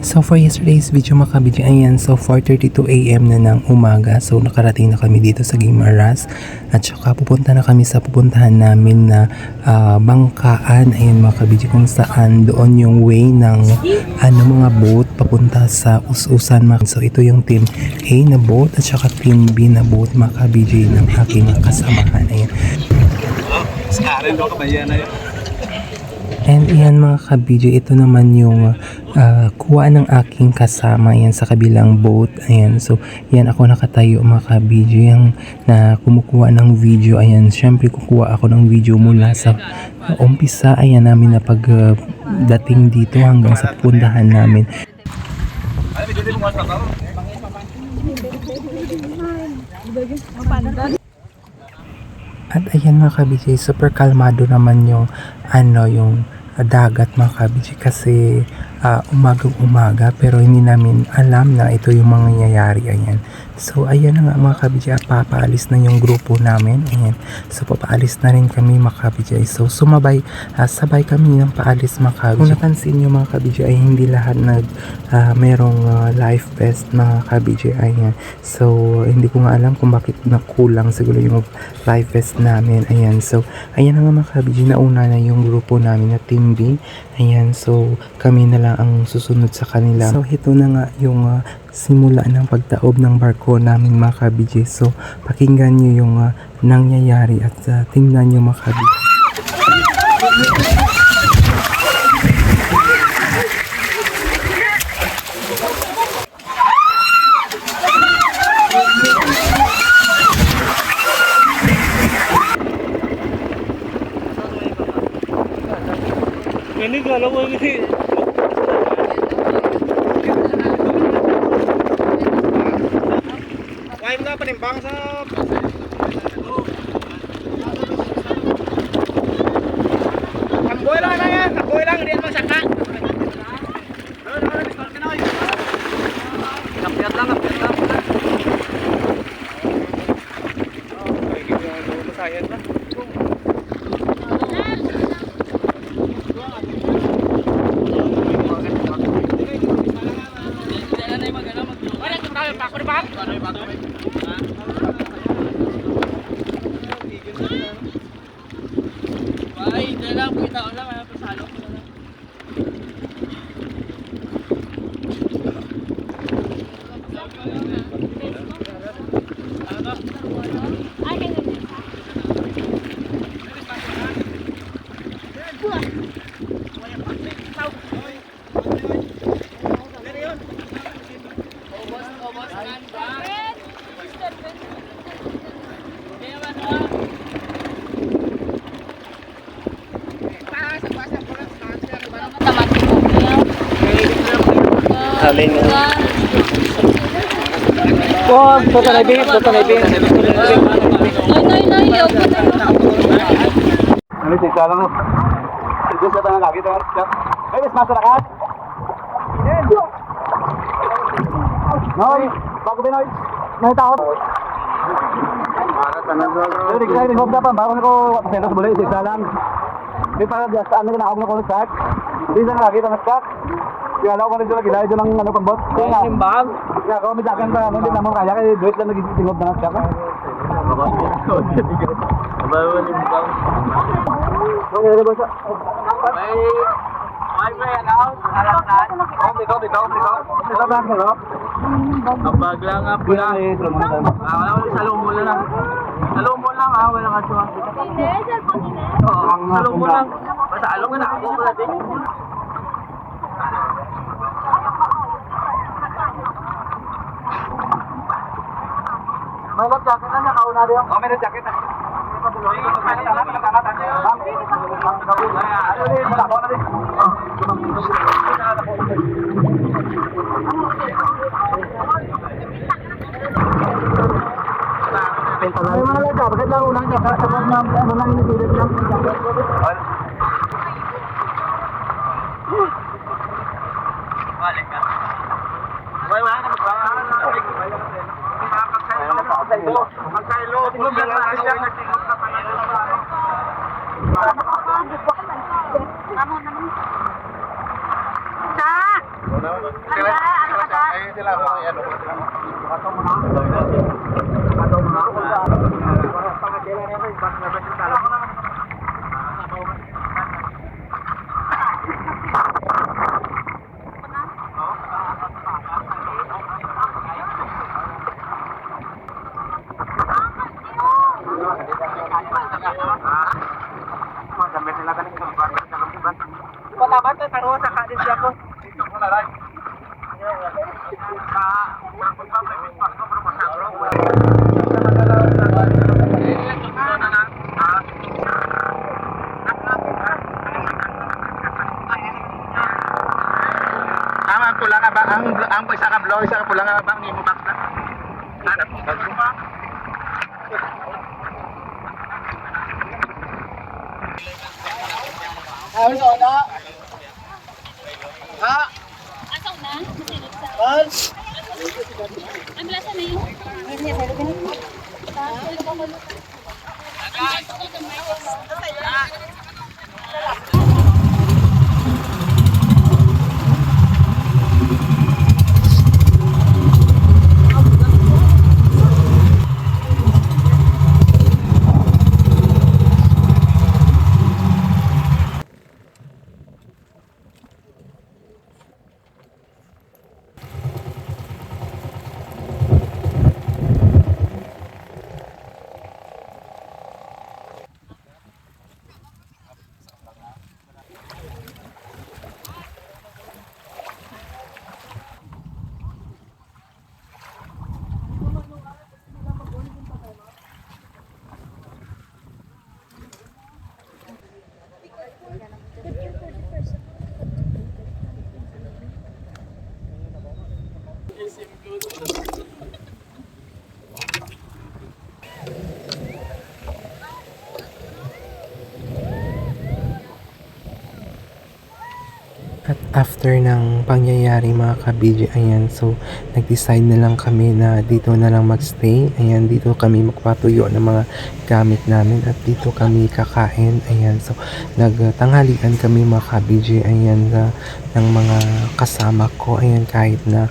So for yesterday's video mga kabidyo, ayan, so 4.32am na ng umaga. So nakarating na kami dito sa Guimaras. At saka pupunta na kami sa pupuntahan namin na ah, bangkaan. Ayan mga kabidyo kung saan doon yung way ng ano mga boat papunta sa Ususan. So ito yung team A na boat at saka team B na boat mga kabidyo ng aking kasamahan. Ayan. Sekarang ko kabayan na yun. And iyan mga kabidyo, ito naman yung uh, kuha ng aking kasama yan sa kabilang boat. Ayan, so yan ako nakatayo mga kabidyo yung na kumukuha ng video. Ayan, syempre kukuha ako ng video mula sa umpisa. Ayan namin na pag uh, dating dito hanggang sa pundahan namin. At ayan mga kabiji, super kalmado naman yung ano yung dagat mga kabiji kasi ah, umagang umaga pero hindi namin alam na ito yung mga nangyayari ayan. So ayan na nga mga kabiji, ah, papaalis na yung grupo namin ayan. So papaalis na rin kami mga kabiji. So sumabay, ah, sabay kami ng paalis mga kabiji. Kung napansin nyo mga kabiji ay hindi lahat nag ah, merong ah, life vest mga kabiji ayan. So hindi ko nga alam kung bakit nakulang siguro yung life vest namin. Ayan, so, ayan na nga mga kabiji, nauna na yung grupo namin na Team B. Ayan, so, kami na lang ang susunod sa kanila. So, ito na nga yung ah, simula ng pagtaob ng barko namin mga kabiji. So, pakinggan nyo yung ah, nangyayari at uh, tingnan nyo mga kabiji. Ini kalau mau ini. Why mo na panimbang sa Tamboy lang na yan, tamboy lang, hindi naman saka. Kapiyat lang, kapiyat lang. Sayang na. Na. Oh, toto na ibig, toto na ibig. Nay, nay, nay, opo na. Ano si Sala mo? Diyos sa tangan lagi tangan. Ay, mas masarakat. Noy, bago ba noy? May tao. Jadi kita ini hob dapat baru ko pasentos boleh si Salam. Di para biasa ano na ako na ko start. Di sana lagi tangan start. Kaya ako na dito gilay dito ng ano pambot. Kaya bag. Kaya ako may dagan pa ano di naman kaya kay duit lang nagitingog na start. Bawa ni bang. Okay, ano ba sa? May may may ano? Alasan. Oh, dito dito dito. Dito ba ano? Kapag lang nga pula. Ah, wala ko sa lumo lang. Sa lumo lang ah, wala ka suwa. Hindi, cellphone nila. Oo, sa lumo lang. Basta along na ako ko natin. May lot jacket na nakauna rin. Oh, may lot jacket na. Ay, mga lata, bakit lang unang niya? Tapos na, ano lang inipilit lang. Balik ka. Wala, wala ka ba? Magkaylo. Tingog lang na siya. Nagtingog ka pa na Tama naman. Sa! sila ano. Pato mo na. Pato mo na. Pangatila na yun. Bas na ba yung tala? Gamit nila galing sa lugar sa lugar. Patabat na taro sa kadin siya ko. Dito ko na lang. Ang ang pula nga ba ang ang isa ka blow isa ka pula nga ba ang imo box na? Hanap ko ba? Ay, so na. Masilip sa... Bal. Ang lasa na yun. At after ng pangyayari mga ka-BJ, ayan, so nag-decide na lang kami na dito na lang magstay. Ayan, dito kami magpatuyo ng mga gamit namin at dito kami kakain. Ayan, so nagtanghalian kami mga ka-BJ, ayan, na, ng mga kasama ko. Ayan, kahit na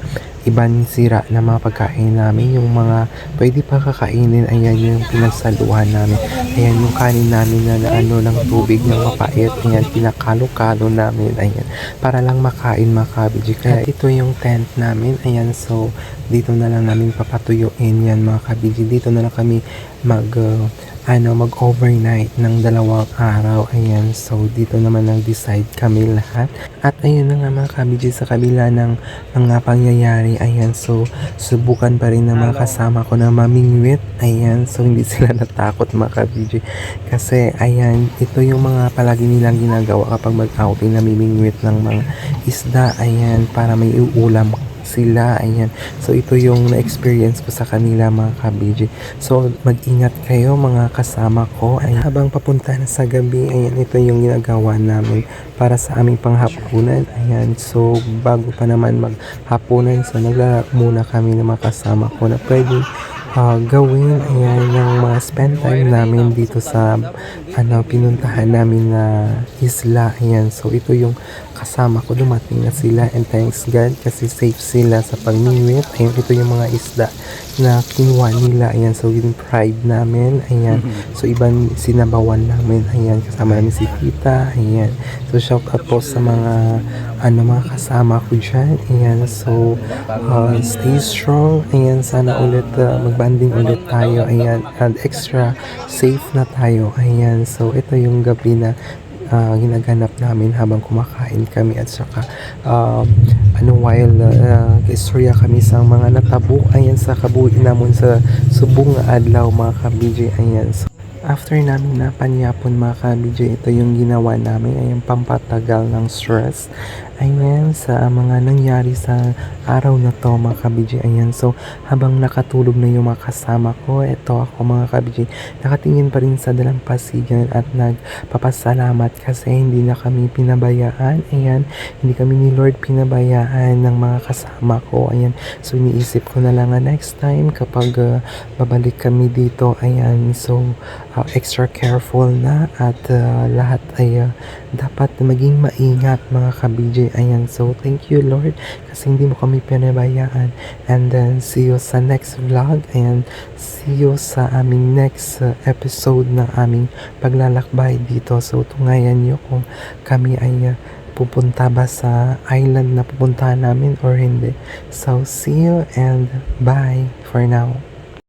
ibang sira na mga pagkain namin, yung mga pwede pa kakainin, ayan yung pinagsaluhan namin. Ayan yung kanin namin na, na ano ng tubig ng mapait, ayan pinakalo-kalo namin, ayan para lang makain mga kabiji. Kaya ito yung tent namin. Ayan, so dito na lang namin papatuyuin yan mga kabiji. Dito na lang kami mag uh, ano, mag-overnight ng dalawang araw. Ayan, so dito naman nag-decide kami lahat. At ayun na nga mga kabiji sa kabila ng mga pangyayari. Ayan, so subukan pa rin ng mga kasama ko na mamingwit. Ayan, so hindi sila natakot mga kabiji. Kasi ayan, ito yung mga palagi nilang ginagawa kapag mag-outing namimingwit ng mga isda. Ayan, para may uulam sila. Ayan. So, ito yung na-experience ko sa kanila mga kabiji. So, mag-ingat kayo mga kasama ko. Ayan. Habang papunta na sa gabi, ayan, ito yung ginagawa namin para sa aming panghapunan. Ayan. So, bago pa naman maghapunan, so naglalak muna kami ng mga kasama ko na pwede ah, gawin ayan yung mga spend time namin dito sa ano pinuntahan namin na isla. Ayan so ito yung kasama ko. Dumating na sila and thanks God kasi safe sila sa pagmingwit ayan ito yung mga isda na kinuha nila. Ayan so yung pride namin. Ayan so ibang sinabawan namin. Ayan kasama namin si Tita. Ayan so shout out po sa mga ano mga kasama ko dyan. Ayan so uh, stay strong. Ayan sana ulit uh, magbanding ulit tayo. Ayan and extra safe na tayo. Ayan so ito yung gabi na uh, ginaganap namin habang kumakain kami at saka um, ano while uh, istorya kami sa mga natabo ayan sa kabuhi namon sa subong adlaw mga ka-BJ ayan so, After namin napanyapon mga ka-BJ, ito yung ginawa namin. Ay yung pampatagal ng stress. Ayan, sa mga nangyari sa araw na to mga ka-BJ. Ayan, so habang nakatulog na yung mga kasama ko, ito ako mga ka-BJ, nakatingin pa rin sa dalampasigan at nagpapasalamat kasi hindi na kami pinabayaan. Ayan, hindi kami ni Lord pinabayaan ng mga kasama ko. Ayan, so iniisip ko na lang next time kapag uh, babalik kami dito, ayan, so uh, extra careful na at uh, lahat ay uh, dapat maging maingat mga Ayan, so thank you Lord kasi hindi mo kami pinabayaan. And then see you sa next vlog and see you sa aming next uh, episode ng aming paglalakbay dito. So tungayan nyo kung kami ay uh, pupunta ba sa island na pupuntahan namin or hindi. So see you and bye for now.